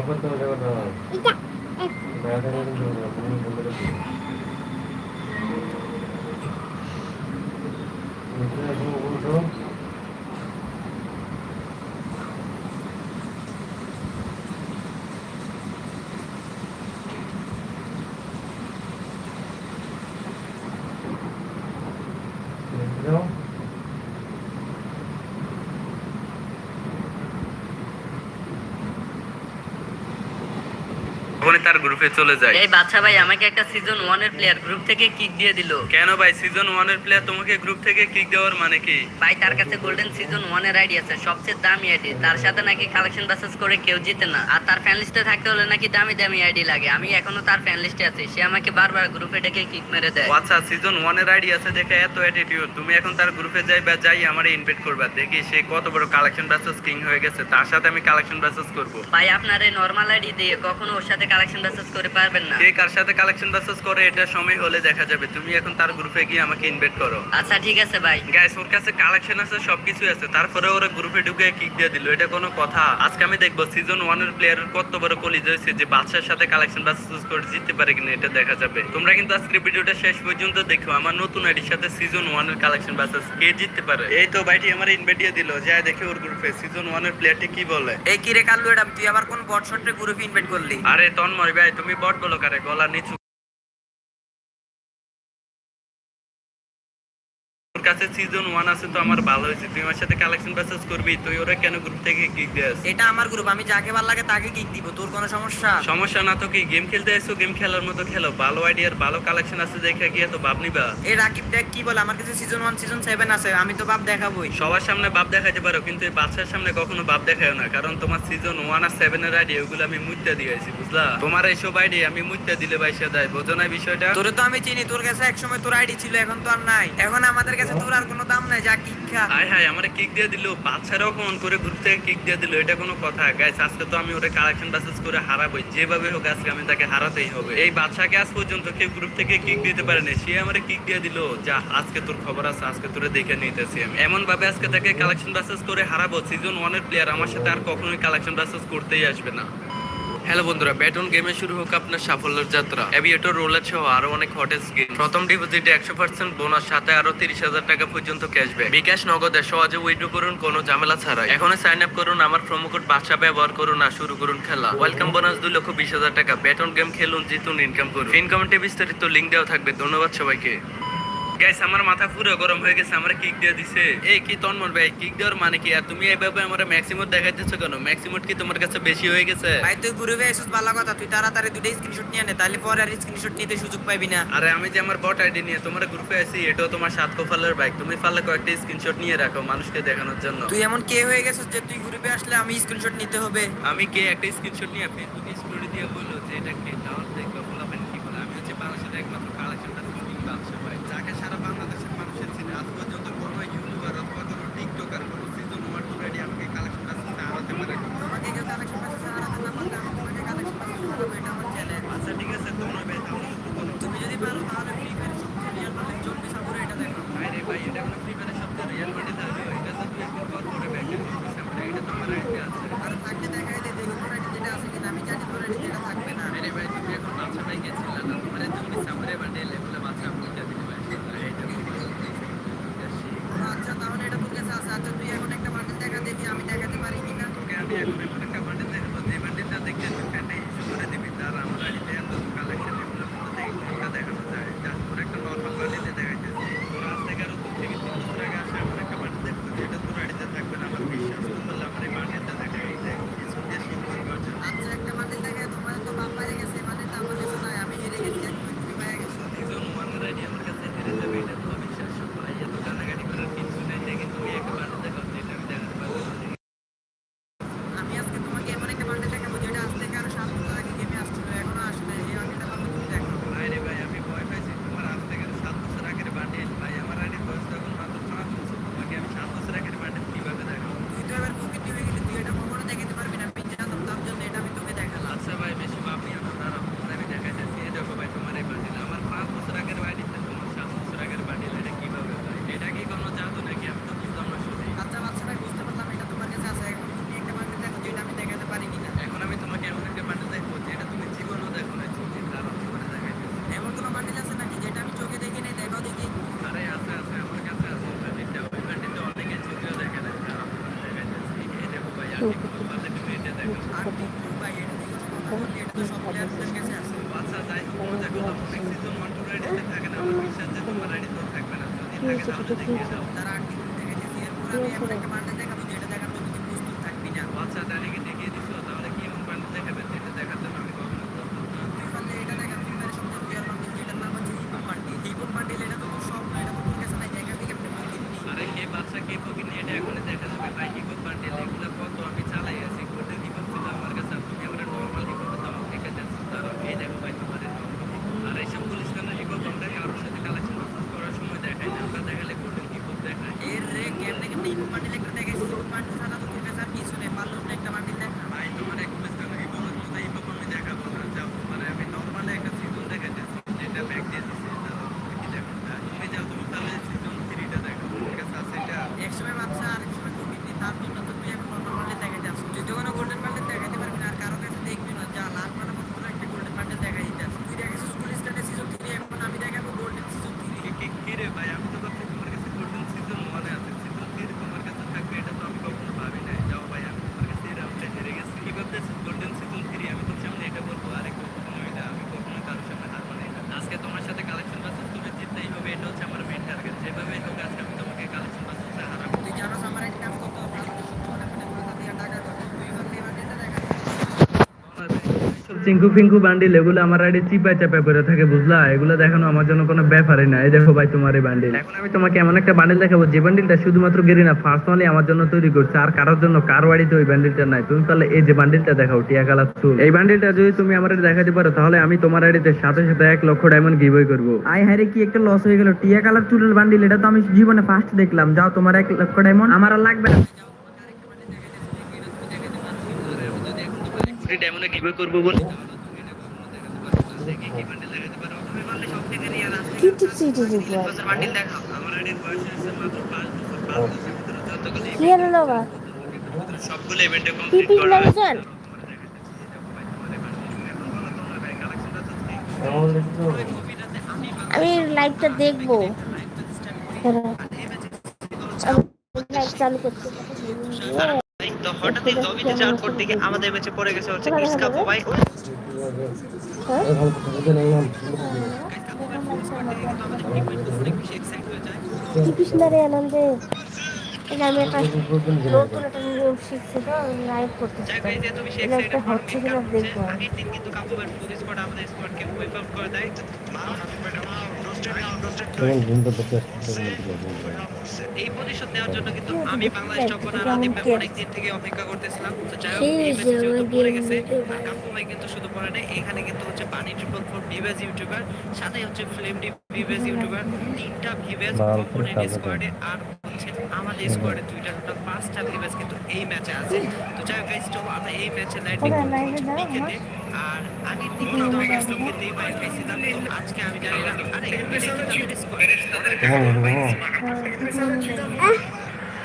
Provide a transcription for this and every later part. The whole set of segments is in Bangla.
ভালো করতে হবে কথা দেখা দেখা কিন্তু তুমি বলে রাখো নিচে এখন উঠো নিচে যাও তখনই তার গ্রুপে চলে যায়। এই বাচ্চা ভাই আমাকে একটা সিজন ওয়ানের প্লেয়ার গ্রুপ থেকে কিক দিয়ে দিল। কেন ভাই? সিজন ওয়ানের প্লেয়ার তোমাকে গ্রুপ থেকে কিক দেওয়ার মানে কি? ভাই তার কাছে গোল্ডেন সিজন ওয়ানের আইডি আছে সবচেয়ে দামি আইডি তার সাথে নাকি কালেকশন বাসেস করে কেউ জিতে না। আর তার ফ্যান লিস্টে থাকতে হলে নাকি দামি দামি আইডি লাগে। আমি এখনও তার ফ্যান লিস্টে আছি। সে আমাকে বারবার গ্রুপে ডেকে কিক মেরে দেয়। আচ্ছা সিজন ওয়ানের আইডি আছে দেখে এত অ্যাটিটিউড তুমি এখন তার গ্রুপে যাই বা যাই আমার ইনভাইট করবা। দেখি সে কত বড় কালেকশন ব্যাসেস কিং হয়ে গেছে। তার সাথে আমি কালেকশন ব্যাসেস করব। ভাই আপনার এই নর্মাল আইডি দিয়ে কখনো ওর সাথে কালেকশন বাসেস করে পারবেন না। কে কার সাথে কালেকশন ব্যাসেস করে এটা সময় হলে দেখা যাবে। তুমি এখন তার গ্রুপে গিয়ে আমাকে ইনভাইট করো। আচ্ছা ঠিক আছে ভাই গাইস ওর কাছে কালেকশন আছে সবকিছু আছে। তারপরে ওরা গ্রুপে ঢুকে কিক দিয়ে দিল। এটা কোনো কথা। আজকে আমি দেখব সিজন ওয়ানের প্লেয়ারের কত বড় কলিজ হয়েছে যে বাচ্চার সাথে কালেকশন বাসেস করে জিততে পারে কিনা এটা দেখা যাবে। তোমরা কিন্তু আজকে ভিডিওটা শেষ পর্যন্ত দেখো। আমার নতুন আইডির সাথে সিজন ওয়ানের কালেকশন বাসেস কে জিততে পারে? এই তো ভাইটি আমার ইনভাইট দিয়ে দিল। যাই দেখে ওর গ্রুপে সিজন ওয়ানের প্লেয়ারটি কি বলে? এই কি রে কাল্লু এটা তুই আবার কোন বট শটে গ্রুপে ইনভাইট করলি? আরে তন্ময় ভাই তুমি বট বলো কারে গলা নিচু কাছে সিজন ওয়ান আছে তো আমার ভালো হয়েছে। তুই আমার সাথে কালেকশন বাসেস করবি তুই ওরা কেন গ্রুপ থেকে কিক দিয়েছ এটা আমার গ্রুপ আমি যাকে ভালো লাগে তাকে কিক দিব তোর কোনো সমস্যা? সমস্যা না তো কি গেম খেলতে এসো গেম খেলার মতো খেলো ভালো আইডিয়ার ভালো কালেকশন আছে দেখে গিয়ে তো ভাব নিবা। এই রাকিব দেখ কি বলে আমার কাছে সিজন ওয়ান সিজন সেভেন আছে আমি তো বাপ দেখাবই। সবার সামনে বাপ দেখাইতে পারো কিন্তু এই বাচ্চার সামনে কখনো বাপ দেখায় না কারণ তোমার সিজন ওয়ান আর সেভেন এর আইডিয়া ওগুলো আমি মুইতে দিয়েছি বুঝলা? তোমার এইসব আইডিয়া আমি মুইতে দিলে বাইসে দেয় বোঝো না বিষয়টা? তোরে তো আমি চিনি তোর কাছে একসময় তোর আইডি ছিল এখন তো আর নাই। এখন আমাদের কাছে আর কোনো দাম নাই, যা কিক হাই হাই, আমার কিক দিয়ে দিল। বাচ্চারাও ফোন করে গ্রুপ থেকে কিক দিয়ে দিল, এটা কোনো কথা। গাইস আজকে তো আমি ওটা কালেকশন বাসেস করে হারাবই। যেভাবে হোক আজকে আমি তাকে হারাতেই হবে। এই বাচ্চাকে আজ পর্যন্ত কেউ গ্রুপ থেকে কিক দিতে পারেনি সে আমার কিক দিয়ে দিল। যা, আজকে তোর খবর আছে, আজকে তোরে দেখে নিতেছি আমি। এমন ভাবে আজকে তাকে কালেকশন বাসেস করে হারাবো। সিজন ওয়ানের প্লেয়ার আমার সাথে আর কখনোই কালেকশন বাসেস করতেই আসবে না। হ্যালো বন্ধুরা, ব্যাটন গেমে শুরু হোক আপনার সাফল্যের যাত্রা। অ্যাভিয়েটর রোলার সহ আরও অনেক হটেস্ট গেম প্রথম ডিপোজিটে একশো পার্সেন্ট বোনাস সাথে আরও তিরিশ হাজার টাকা পর্যন্ত ক্যাশব্যাক বিকাশ নগদে সহজে উইথড্র করুন, কোনো ঝামেলা ছাড়াই। এখনই সাইন আপ করুন, আমার প্রোমো কোড বাদশা ব্যবহার করুন আর শুরু করুন খেলা। ওয়েলকাম বোনাস দুই লক্ষ বিশ হাজার টাকা। ব্যাটন গেম খেলুন, জিতুন ইনকাম করুন। ইন কমেন্টে বিস্তারিত লিঙ্ক দেওয়া থাকবে। ধন্যবাদ সবাইকে। গাইস আমার মাথা পুরো গরম হয়ে গেছে আমার কিক দিয়ে দিছে। এই কি তন্মন ভাই কিক দেওয়ার মানে কি? আর তুমি এইভাবে আমার ম্যাক্সিমাম দেখাইতেছো কেন? ম্যাক্সিমাম কি তোমার কাছে বেশি হয়ে গেছে? ভাই তুই গ্রুপে এসেছিস ভালো কথা। তুই তাড়াতাড়ি দুটো স্ক্রিনশট নিয়ে নে তাহলে পরে আর স্ক্রিনশট নিতে সুযোগ পাবি না। আরে আমি যে আমার বট আইডি নিয়ে তোমার গ্রুপে আছি এটাও তোমার সাত কপালের বাইক তুমি পারলে কয়েকটা স্ক্রিনশট নিয়ে রাখো মানুষকে দেখানোর জন্য। তুই এমন কে হয়ে গেছিস যে তুই গ্রুপে আসলে আমি স্ক্রিনশট নিতে হবে? আমি কে? একটা স্ক্রিনশট নিয়ে ফেসবুক স্টোরি দিয়ে বলল যে এটা কে? তারা আমি একটা বান্ডেল দেখাবো যেটা দেখার জন্য কি এমন বান্ড দেখাবে যেটা দেখার জন্য আমি কখনো প্রস্তুত না তুই পারলে এটা দেখা তুই পারে সবচেয়ে প্লেয়ার বান্ডেল যেটার নাম হচ্ছে হিপন বান্ডেল হিপন বান্ডেল এটা তো তোর সব না এটা তো তোর কাছে নাই দেখা থেকে আপনি কিনবি আরে কে বাচ্চা কে পকিন এটা এখনই দেখা যাবে ভাই হিপক বান্ডেল এগুলো কত আমি চালাই আছি গোল্ডেন হিপক ছিল আমার কাছে আর তুমি আমার নর্মাল হিপক দাম দেখে যাচ্ছ তারা এই দেখো ভাই তোমার আর এইসব পুলিশ কানা হিপক আমরা কারোর সাথে কালেকশন করার সময় দেখাই না আমরা দেখালে গোল্ডেন হিপক দেখাই এর রে কেমনে কেমনে হিপন বান্ডেল একটা দেখাইছি হিপন বান্ডেল ছাড়া তো তোর কাছে আর কিছু নেই পারল না একটা বান্ডেল দেখা ভাই তোমার এক পুলিশ কানা হিপক কথা হিপক আমি দেখাবো না যাও মানে আমি নর্মাল একটা সিজন দেখাইতেছি যেটা ব্যাক দিয়ে দিছি কি দেখো তুমি যাও তুমি তাহলে সিজন থ্রিটা দেখো ঠিক আছে আছে এটা এক সময় বাচ্চা আর এক সময় কমিটি তার জন্য তো তুই এখন নর্মাল বান্ডেল দেখাইতে আসছিস তুই যখন গোল্ডেন বান্ডেল দেখাইতে পারবি না আর কারও কাছে দেখবি না যা লাল মানে মতো করে একটা গোল্ডেন বান্ডেল দেখাই দিতে আসছিস তুই দেখাইছিস পুলিশ স্টাডি সিজন থ্রি এখন আমি দেখাবো গোল্ডেন সিজন থ্রি কি- কি- কি রে ভাই আমি তো ভাবছি তোমার কাছে গোল্ডেন সিজন ওয়ানে আছে সিজন থ্রি তোমার কাছে থাকবে এটা তো আমি কখনো ভাবি নাই যাও ভাই আমি তোমার কাছে এই রাউন্ডে হেরে গেছি কি ভাবতেছিস গোল্ডেন সিজন থ্রি আমি তোর সামনে এটা বলব আরে কখনো এটা আমি কখনো কারোর সামনে হারবো না এটা। আজকে তোমার সাথে কালেকশন বাসেস করে জিততেই হবে এটা হচ্ছে আমার মেন টার্গেট যেভাবে হোক আজকে আমি তোমাকে কালেকশন বাসেসে হারাবো তুই জানোস আমার একটা নাম কত মনে মনে কথা দিয়ে টাকা কত তুই পারলে বান্ডেলটা দেখা চিঙ্কু ফিঙ্কু বান্ডিল, এগুলো আমার আইডি চিপা চাপা করে থাকে, বুঝলা? এগুলো দেখানো আমার জন্য কোনো ব্যাপারই না। এই দেখো ভাই তোমার এই বান্ডিল। এখন আমি তোমাকে এমন একটা বান্ডিল দেখাবো, যে বান্ডিলটা শুধুমাত্র গেরি না পার্সোনালি আমার জন্য তৈরি করছে, আর কারোর জন্য কার বাড়িতে ওই বান্ডিলটা নাই। তুমি তাহলে এই যে বান্ডিলটা দেখাও, টিয়া কালার চুল। এই বান্ডিলটা যদি তুমি আমার দেখাতে পারো, তাহলে আমি তোমার আইডিতে সাথে সাথে এক লক্ষ ডায়মন্ড গিভওয়ে করব। আই হারে কি একটা লস হয়ে গেল। টিয়া কালার চুলের বান্ডিল, এটা তো আমি জীবনে ফার্স্ট দেখলাম। যাও তোমার এক লক্ষ ডায়মন্ড আমার লাগবে না ফ্রি ডায়মন্ডে গিভওয়ে করব বলে কি টিপসি টিপসি বল বান্ডেল দেখাও আমার আইডির বয়স হচ্ছে মাত্র পাঁচ বছর পাঁচ বছরের ভিতরে যতগুলো কি হলো বাবা? সবগুলো ইভেন্টে কমপ্লিট করা এমন আমি লাইভটা দেখব। লাইভ চালু করতে তো হঠাৎই লবিতে যাওয়ার পর থেকে আমাদের ম্যাচে পড়ে গেছে হচ্ছে বুঝে নেই আমি আনন্দে একটা নতুন একটা নিয়ম শিখছি তো লাইভ করতেছি তো। এটা একটা হচ্ছে কিনা দেখব। আগের দিন কিন্তু কাপুবার পুলিশ স্কোয়াড আমাদের স্কোয়াডকে ওয়েপ আউট করে দেয় তখন ঘুম তো দেখতে আসছে এই প্রতিশোধ নেওয়ার জন্য কিন্তু আমি বাংলাদেশ চক্র আর ভাই অনেক দিন থেকে অপেক্ষা করতেছিলাম তো যাই হোক এই পড়ে গেছে আর কাপু ভাই কিন্তু শুধু পড়ে নাই এখানে কিন্তু হচ্ছে পানি ট্রিপল ফোর ভিভেজ ইউটিউবার সাথে হচ্ছে ফ্লেম ডি ভিভেজ ইউটিউবার তিনটা ভিভেজ স্কোয়াডে আর আমাদের স্কোয়াডে দুইটা টোটাল পাঁচটা ভিভেজ কিন্তু এই ম্যাচে আছে। তো যাই হোক গাইস চলো আমরা এই ম্যাচে দাও, উইকেটে আর আগের দিন কিন্তু আমরা উইকেটেই বাইরে পেয়েছিলাম আজকে আমি জানি না। আরে এখানে কিন্তু আমাদের স্কোয়াডে কেমন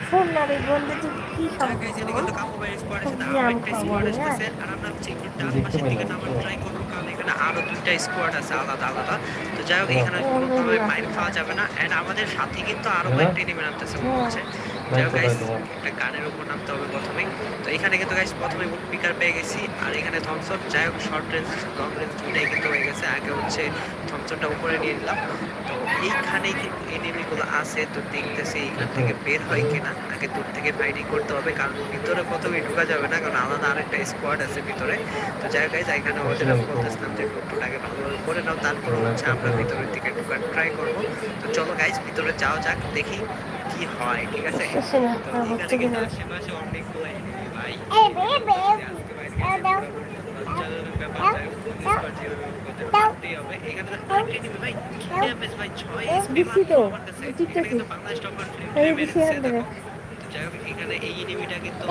শোন না রে বললে তুই কি খাব এটা কাপু ভাইয়ের স্কোয়াড আছে আর স্কোয়াড হ্যাঁ। আমরা একটু ডান পাশের দিকে নামার ট্রাই করব। কারণ এখানে আরও দুইটা স্কোয়াড আছে আলাদা আলাদা। তো যাই হোক এখানে কোনোভাবে মাইর খাওয়া যাবে না। এন্ড আমাদের সাথে কিন্তু আরও কয়েকটা এনিমি নামতেছে মনে হচ্ছে। যাই হোক গাইস একটা গানের উপর নামতে হবে প্রথমেই তো এখানে কিন্তু গাইস প্রথমে বুক পিকার পেয়ে গেছি। আর এখানে থমসন যাই হোক শর্ট রেঞ্জ লং রেঞ্জ দুটাই কিন্তু হয়ে গেছে। আগে হচ্ছে থমসনটা উপরে নিয়ে নিলাম। এইখানেই কিন্তু এনিমিগুলো আছে তো দেখতেছি এখান থেকে বের হয় কিনা আগে দূর থেকে ফাইটিং করতে হবে কারণ ভিতরে প্রথমে ঢুকা যাবে না কারণ আলাদা আরেকটা স্কোয়াড আছে ভিতরে তো যাই হোক এখানে ওদের আমি বলতেছিলাম যে লুট্টুটাকে ভালোভাবে করে নাও তারপর হচ্ছে আমরা ভিতরের দিকে ঢোকার ট্রাই করব তো চলো গাইজ ভিতরে যাও যাক দেখি কি হয় ঠিক আছে তো এখানে কিন্তু আশেপাশে অনেকগুলো ভাই এখানে এই। কিন্তু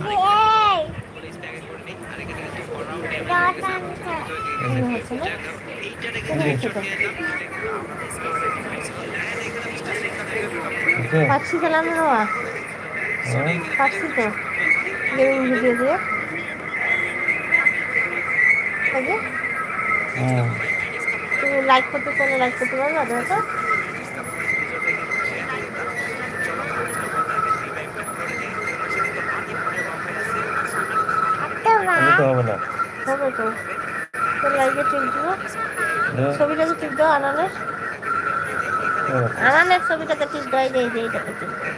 হয়ে হয়ে মনে ঢুকাবো। পাচ্ছি চালানো পাচ্ছি তো এই ভিডিওতে তুমি লাইক করতে চাইলে লাইক করতে পারবে দাদা হবে তো। তোর লাইকে টিপ দিব। ছবিটাকে টিপ দাও আনানের আনানের ছবিটা টিপ দাও এই যে এইটাকে টিপ দাও।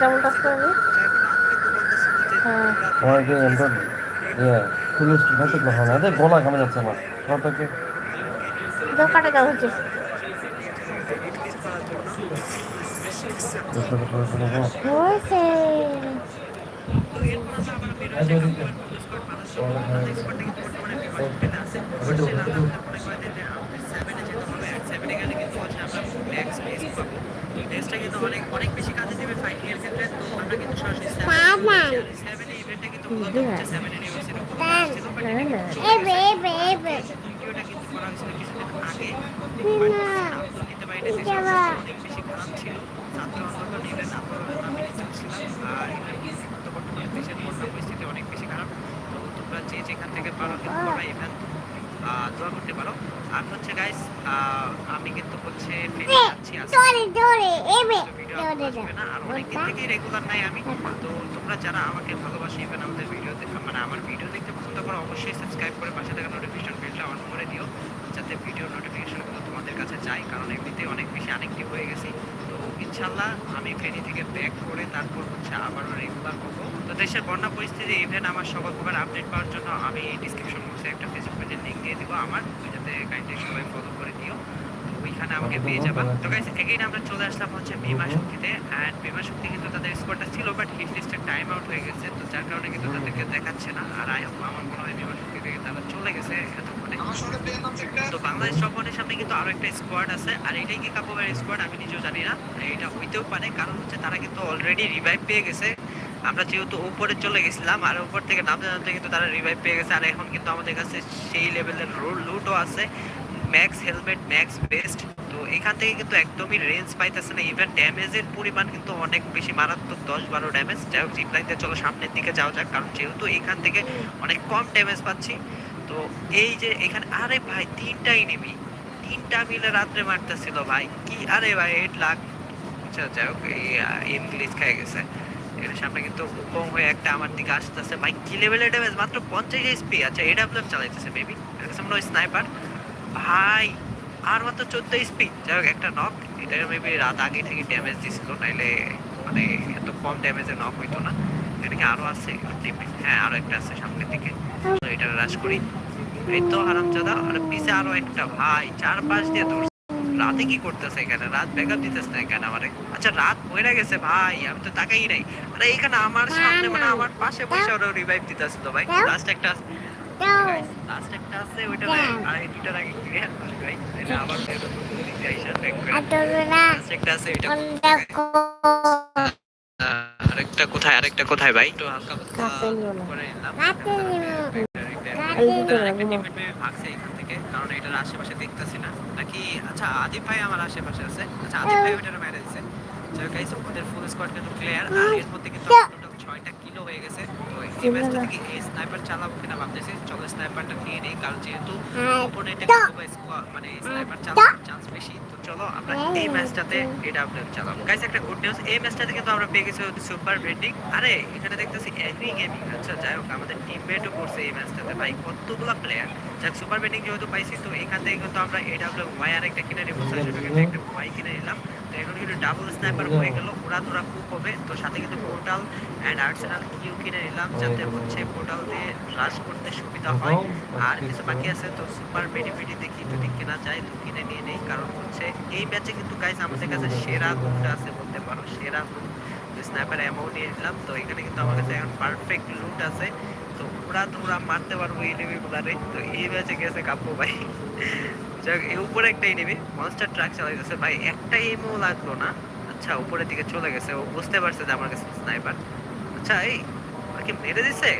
ডাবল টাচ করবি হ্যাঁ। আমার কি এন্টার ইয়ে পুলিশ ভাষা গ্রহণ আরে গলা কামে যাচ্ছে আমার। দাও কাটে দাও হচ্ছে। হয়েছে। টেস্টটা কিন্তু অনেক অনেক বেশি কাজে দেবে ফাইটিং এর ক্ষেত্রে তো আমরা কিন্তু সরাসরি সেভেন ইভেন্টটা কিন্তু মূলত হচ্ছে সেভেন ইউনিভার্সিটি এবে এবে এবে ভিডিওটা কিন্তু করা হয়েছিল কিছুদিন আগে। তো নিতে পারিনি যে অনেক বেশি খারাপ ছিল। ছাত্র আন্দোলন ইভেন্ট আন্দোলনের নামে চলছিলাম। আর ইভেন্ট বর্তমানে দেশের বন্যা পরিস্থিতি অনেক বেশি খারাপ। তো তোমরা যে যেখান থেকে পারো কিন্তু তোমরা ইভেন্ট দোয়া করতে পারো। আর হচ্ছে গাইস আমি কিন্তু হচ্ছে জোরে এবে জোরে তোমরা যারা আমাকে ভালোবাসি ইভেন আমাদের ভিডিও মানে আমার ভিডিও দেখতে পছন্দ করো অবশ্যই সাবস্ক্রাইব করে পাশে থাকা নোটিফিকেশন বেলটা অন করে দিও যাতে ভিডিও নোটিফিকেশনগুলো তোমাদের কাছে যায় কারণ এমনিতে অনেক বেশি আনেকটিভ হয়ে গেছি। তো ইনশাল্লাহ আমি ফেরি থেকে ব্যাক করে তারপর হচ্ছে আবারও রেগুলার করব তো দেশের বন্যা পরিস্থিতি ইভেন আমার সকল প্রকার আপডেট পাওয়ার জন্য আমি ডিসক্রিপশন বক্সে একটা ফেসবুক পেজের লিঙ্ক দিয়ে দিব আমার যাতে কাইন্ডলি সবাই ফলো ওইখানে আমাকে পেয়ে যাবা। তো গাইস এগেইন আমরা চলে আসলাম হচ্ছে বিমা শক্তিতে অ্যান্ড বিমা শক্তি কিন্তু তাদের স্কোরটা ছিল বাট হিট লিস্টের টাইম আউট হয়ে গেছে তো যার কারণে কিন্তু তাদেরকে দেখাচ্ছে না। আর আই আমার মনে হয় বিমা শক্তি থেকে তারা চলে গেছে এতক্ষণে। তো বাংলাদেশ টপনের সামনে কিন্তু আরও একটা স্কোয়াড আছে আর এটাই কি কাপোবের স্কোয়াড আমি নিজেও জানি না এটা হইতেও পারে কারণ হচ্ছে তারা কিন্তু অলরেডি রিভাইভ পেয়ে গেছে। আমরা যেহেতু উপরে চলে গেছিলাম আর উপর থেকে নামতে নামতে কিন্তু তারা রিভাইভ পেয়ে গেছে আর এখন কিন্তু আমাদের কাছে সেই লেভেলের লুটও আছে। ম্যাক্স হেলমেট ম্যাক্স বেস্ট তো এখান থেকে কিন্তু একদমই রেঞ্জ পাইতেছে না। ইভেন ড্যামেজের পরিমাণ কিন্তু অনেক বেশি। মারাত্মক দশ বারো ড্যামেজ যাই হোক জিপলাইনতে চলো, সামনের দিকে যাওয়া যাক। কারণ যেহেতু এখান থেকে অনেক কম ড্যামেজ পাচ্ছি, তো এই যে এখানে, আরে ভাই তিনটা এনিমি তিনটা মিলে রাত্রে মারতেছিল ভাই। কি, আরে ভাই এইট লাখ। আচ্ছা যাই হোক ইংলিশ খেয়ে গেছে। এর সামনে কিন্তু কম হয়ে একটা আমার দিকে আসতেছে। ভাই, কি লেভেলের ড্যামেজ মাত্র পঞ্চাশ এইচপি আচ্ছা আপনার চালাইতেছে মেবি মনে হয় স্নাইপার ভাই আর মাত্র চোদ্দ এইচপি যাই হোক একটা নক এটা মেবি রাত আগে থেকে ড্যামেজ দিছিল নাইলে মানে এত কম ড্যামেজে নক হইতো না। এটা কি আরও আছে হ্যাঁ আরও একটা আছে সামনের দিকে। তো এটা রাশ করি। এই তো হারামজাদা আর পিছে আরও একটা ভাই চার পাঁচ দিয়ে দৌড় রাতে কি করতেছে এখানে? রাত ব্যাকআপ দিতেছে না এখানে আমারে? আচ্ছা রাত হয়ে গেছে ভাই আমি তো তাকাই নাই। আরে এখানে আমার সামনে মানে আমার পাশে বসে ওরা রিভাইভ দিতেছিল ভাই। লাস্ট একটা আরেকটা কোথায় আরেকটা কোথায় ভাই? একটু হালকা। করে নিলাম। ভাগছে এখান থেকে কারণ এটার আশেপাশে দেখতেছি না। নাকি আচ্ছা আদিপ ভাই আমার আশেপাশে আছে। আচ্ছা আদিপ ভাই গাইস ওদের ফুল স্কোয়াড কিন্তু ক্লিয়ার আর এর মধ্যে কিন্তু টোটাল ছয়টা কিলো হয়ে গেছে। এই ম্যাচটা থেকে এই স্নাইপার চালাবো কিনা ভাবতেছি। চলো স্নাইপারটা নিয়ে নেই কারণ যেহেতু অপোনেন্টে মানে স্নাইপার চালানোর চান্স বেশি। তো চলো আমরা এই ম্যাচটাতে এটা আপডেট চালাবো। গাইস একটা গুড নিউজ এই ম্যাচটাতে কিন্তু আমরা পেয়ে গেছি সুপার ব্রেন্ডিং আরে এখানে দেখতেছি এগ্রি গেমিং আচ্ছা যাই হোক আমাদের টিমমেটও করছে এই ম্যাচটাতে ভাই কতগুলো প্লেয়ার যাক সুপার ব্রেন্ডিং যেহেতু পাইছি তো এখান থেকে কিন্তু আমরা এডাব্লিউ ওয়াই আর একটা কিনে নেব। একটা ওয়াই কিনে নিলাম। এখন কিন্তু ডাবল স্নাইপার হয়ে গেল ওরা তোরা খুব হবে। তো সাথে কিন্তু পোর্টাল অ্যান্ড আর্সেনাল কিউ কিনে নিলাম যাতে হচ্ছে পোর্টাল দিয়ে রাশ করতে সুবিধা হয়। আর কিছু বাকি আছে তো সুপার বেনিফিটি দেখি যদি কেনা যায় তো কিনে নিয়ে নেই। কারণ হচ্ছে এই ম্যাচে কিন্তু গাইস আমাদের কাছে সেরা লুট আছে বলতে পারো সেরা লুট স্নাইপার অ্যামাউন্ট নিয়ে নিলাম তো এখানে কিন্তু আমার কাছে এখন পারফেক্ট লুট আছে। তো ওরা তোমরা মারতে পারব এই নেবে তো এই ম্যাচে গেছে কাপ্পু ভাই। যাক উপরে একটা নেবে মনস্টার ট্রাক চালাইতেছে ভাই একটা এমও লাগল না। আচ্ছা উপরের দিকে চলে গেছে। ও বুঝতে পারছে যে আমার কাছে স্নাইপার আচ্ছা এই ওকে মেরে দিছে?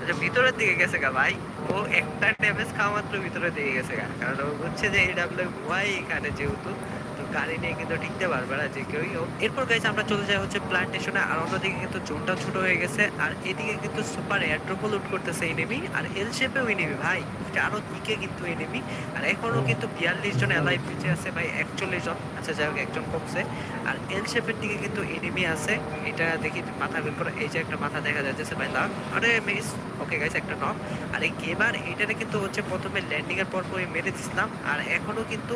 আচ্ছা ভিতরের দিকে গেছে গা, ভাই। ও একটা ড্যামেজ খাওয়া মাত্র ভিতরের দিকে গেছে গা। কারণ ও বুঝছে যে এডাব্লিউ ওয়াই এখানে যেহেতু, তো গাড়ি নিয়ে কিন্তু টিকতে পারবে না যে কেউই। হোক। এরপর গাইছে আমরা চলে যাই হচ্ছে প্ল্যান্টেশনে আর অন্যদিকে কিন্তু জোনটা ছোট হয়ে গেছে। আর এদিকে কিন্তু সুপার এয়ারড্রপও লুট করতেছে এনিমি আর এল শেপেও এনিমি ভাই। আরও দিকে কিন্তু এনিমি আর এখনও কিন্তু বিয়াল্লিশ জন এলাই পিছিয়ে আছে ভাই। একচল্লিশ জন। আচ্ছা যাই হোক একজন কমছে। আর এল শেপের দিকে কিন্তু এনিমি আছে। এটা দেখি মাথা বের করে এই যে একটা মাথা দেখা যাচ্ছে ভাই লাভ। আরে মিস ওকে গাইছে একটা নক আর এই গেমার এইটারে কিন্তু হচ্ছে প্রথমে ল্যান্ডিং এর পর মেরে দিছিলাম। আর এখনও কিন্তু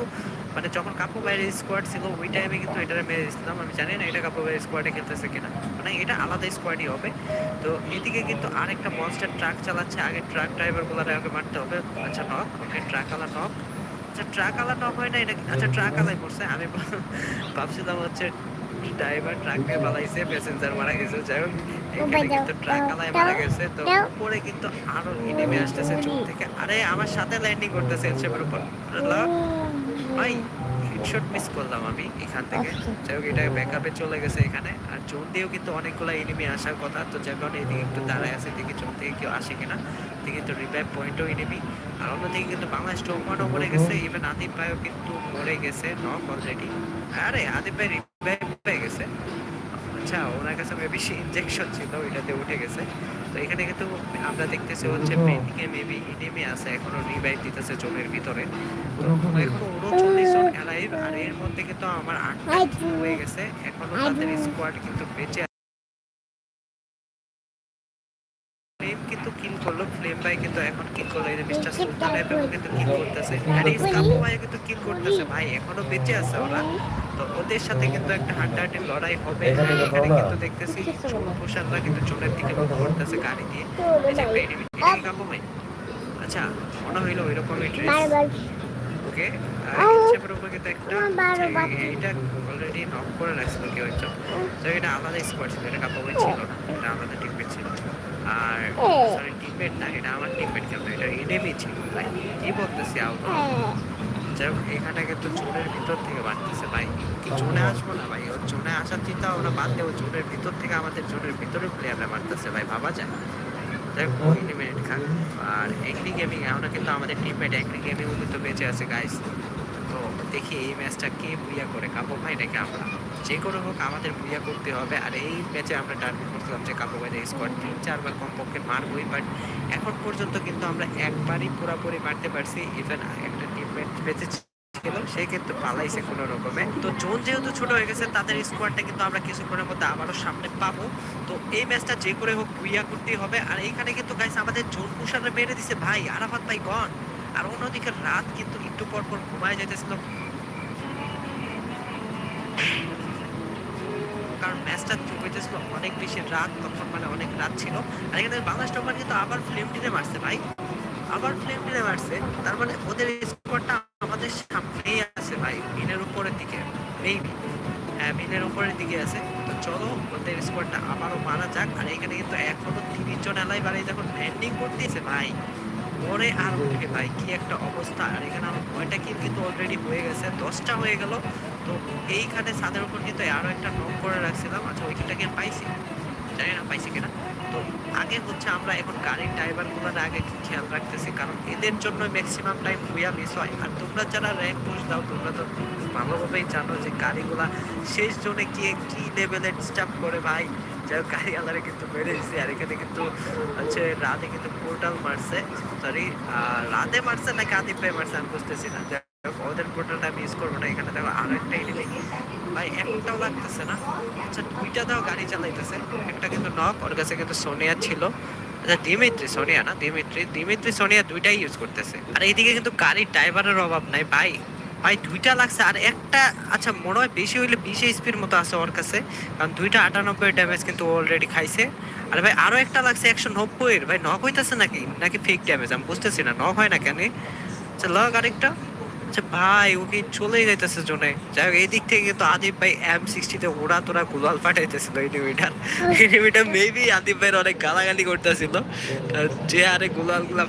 মানে যখন কাপু বাইরের স্কোয়াড ছিল ওই টাইমে কিন্তু এটারে মেরে দিছিলাম। আমি জানি না এটা কাপু বাইরের স্কোয়াডে খেলতেছে কিনা। মানে এটা আলাদা স্কোয়াডই হবে। তো এদিকে কিন্তু আরেকটা মনস্টার ট্রাক চালাচ্ছে। আগে ট্রাক ড্রাইভার গুলারে আগে মারতে হবে। আচ্ছা নক ওকে ট্রাক আলা নক। আচ্ছা ট্রাক আলা নক হয় না এটা আচ্ছা ট্রাক আলাই পড়ছে আমি ভাবছিলাম হচ্ছে ড্রাইভার ট্রাক পালাইছে প্যাসেঞ্জার মারা গেছে। যাই হোক এখানে কিন্তু ট্রাক আলাই মারা গেছে। তো উপরে কিন্তু আরও নেমে আসতেছে চোখ থেকে। আরে আমার সাথে ল্যান্ডিং করতেছে এলশেপের উপর। ভাই হেডশট মিস করলাম আমি এখান থেকে। যাই হোক এটা ব্যাকআপে চলে গেছে এখানে। আর জোন দিয়েও কিন্তু অনেকগুলো এনিমি আসার কথা। তো যার কারণে এদিকে একটু দাঁড়ায় আছে দেখি জোন থেকে কেউ আসে কিনা। এদিকে কিন্তু রিভাইভ পয়েন্টও এনিমি আর অন্যদিকে কিন্তু বাংলাদেশ টোমানো মরে গেছে ইভেন আদিব ভাইও কিন্তু মরে গেছে নক অলরেডি আরে আদিব ভাই রিভাইভ পেয়ে গেছে। আচ্ছা ওনার কাছে মেবি ইনজেকশন ছিল ওইটাতে উঠে গেছে। তো এখানে কিন্তু আমরা দেখতেছি হচ্ছে পেন্ডিং এ মেবি এনিমি আছে এখনও রিভাইভ দিতেছে জোনের ভিতরে। এখনও উনচল্লিশ জন অ্যালাইভ আর এর মধ্যে কিন্তু আমার আটটা হয়ে গেছে। এখনও তাদের স্কোয়াড কিন্তু বেঁচে কিল করল ফ্লেম ভাই কিন্তু এখন কিল করল এই মিস্টার সুলতান এবং কিন্তু কিল করতেছে। আর এই স্কাপো ভাই কিন্তু কিল করতেছে ভাই এখনও বেঁচে আছে ওরা। তো ওদের সাথে কিন্তু একটা হাড্ডাহাড্ডি লড়াই হবে এখানে কিন্তু দেখতেছি প্রশান্তরা কিন্তু চোরের দিকে করতেছে গাড়ি দিয়ে। এই যে একটা enemy, এটা ভাই। আচ্ছা মনে হইল ওইরকমই ড্রেস ওকে আর হিসেবের কিন্তু একটা অলরেডি নক করে রাখছিল কেউ একজন। তো এটা আলাদা স্কোয়াড ছিল এটা কাপড় ছিল না এটা আলাদা টিমমেট ছিল। আর সরি টিমমেট না এটা আমার টিমমেট কেন? এটা এনিমি ছিল ভাই। কি বলতেছি আউট যাই হোক এখানে কিন্তু জোনের ভিতর থেকে বাড়তেছে ভাই। কি জোনে আসব না ভাই? ওর জোনে আসার চিন্তা ওরা বাদ ও জোনের ভিতর থেকে আমাদের জোনের ভিতরে প্লেয়াররা মারতেছে ভাই। ভাবা যায়। যাই হোক মিনিট খান। আর এগ্রি গেমিং এখনও কিন্তু আমাদের টিমমেট এগ্রি গেমিং কিন্তু বেঁচে আছে গাইস তো দেখি এই ম্যাচটা কে বুইয়া করে কাপো ভাই নাকি আমরা? যে কোনো হোক আমাদের বুইয়া করতে হবে। আর এই ম্যাচে আমরা টার্গেট করছিলাম যে কাপো ভাইদের স্কোয়াড তিন চারবার কমপক্ষে মারবই বাট এখন পর্যন্ত কিন্তু আমরা একবারই পুরোপুরি মারতে পারছি। ইভেন একটা টিমমেট বেঁচে ছিল সে কিন্তু পালাইছে কোনো রকমে। তো জোন যেহেতু ছোট হয়ে গেছে, তাদের স্কোয়াডটা কিন্তু আমরা কিছুক্ষণের মধ্যে আবারও সামনে পাবো। তো এই ম্যাচটা যে করে হোক বুইয়া করতেই হবে। আর এইখানে কিন্তু গাইস আমাদের জোন পুষারে মেরে দিছে। ভাই, আরাফাত ভাই গন আর অন্যদিকে রাত কিন্তু একটু পর পর ঘুমায় যেতেছিল কারণ ম্যাচটা হইতেছিল অনেক বেশি রাত তখন মানে অনেক রাত ছিল। আর এখানে বাংলাদেশ টপার কিন্তু আবার ফ্লেম টিনে মারছে ভাই। আবার ফ্লেম টিনে মারছে। তার মানে ওদের স্কোয়াডটা আমাদের সামনেই আছে ভাই মিনের উপরের দিকে মেইবি হ্যাঁ মিনের উপরের দিকে আছে। তো চলো, ওদের স্কোয়াডটা আবারও মারা যাক। আর এখানে কিন্তু এখনও তিরিশ জন এলাই বাড়ি যখন ল্যান্ডিং করতেছে ভাই পরে আর উঠবে ভাই, কি একটা অবস্থা। আর এখানে আমার ভয়টা কিন্তু অলরেডি হয়ে গেছে, দশটা হয়ে গেল। তো এইখানে ছাদের উপর কিন্তু আরও একটা নক করে রাখছিলাম। আচ্ছা ওইখানটাকে পাইছি। জানি না পাইছি কিনা। তো আগে হচ্ছে আমরা এখন গাড়ির ড্রাইভারগুলোর আগে খেয়াল রাখতেছি, কারণ এদের জন্য ম্যাক্সিমাম টাইম ভুয়া মিস হয়। আর তোমরা যারা র্যাঙ্ক পুশ দাও, তোমরা তো ভালোভাবেই জানো যে গাড়িগুলা শেষ জোনে গিয়ে কী লেভেলের ডিস্টার্ব করে ভাই। যাই হোক গাড়ি আলারে কিন্তু দিচ্ছে আর এখানে কিন্তু হচ্ছে রাতে কিন্তু পোর্টাল মারছে সরি রাতে মারছে নাকি আদিপ ভাই মারছে আমি বুঝতেছি না। যাই হোক, ওদের পোর্টালটা আমি ইউজ করব না এখানে দেখো আরও একটা এনিমি ভাই একটাও লাগতেছে না। আচ্ছা দুইটা দাও গাড়ি চালাইতেছে। একটা কিন্তু নক ওর কাছে কিন্তু সোনিয়া ছিল। আচ্ছা দিমিত্রি সোনিয়া না দিমিত্রি। দিমিত্রি সোনিয়া দুইটাই ইউজ করতেছে। আর এইদিকে কিন্তু গাড়ির ড্রাইভারের অভাব নাই ভাই। ভাই দুইটা লাগছে। আর একটা আচ্ছা মনে হয় বেশি হইলে বিশ এইচপির মতো আছে ওর কাছে। কারণ দুইটা আটানব্বই ড্যামেজ কিন্তু অলরেডি খাইছে। আর ভাই আরও একটা লাগছে একশো নব্বইয়ের। ভাই নক হইতেছে নাকি? নাকি ফেক ড্যামেজ আমি বুঝতেছি না নক হয় না কেন? আচ্ছা লগ আরেকটা। আচ্ছা ভাই ওকে চলেই যাইতেছে জোনে। যাই হোক এই দিক থেকে কিন্তু আদিব ভাই এম সিক্সটিতে ওরা তোরা গুলাল পাঠাইতেছিল এনিমিটার এনিমিটা মেবি আদিব ভাইয়ের অনেক গালাগালি করতেছিল। যে আরে গুলালগুলা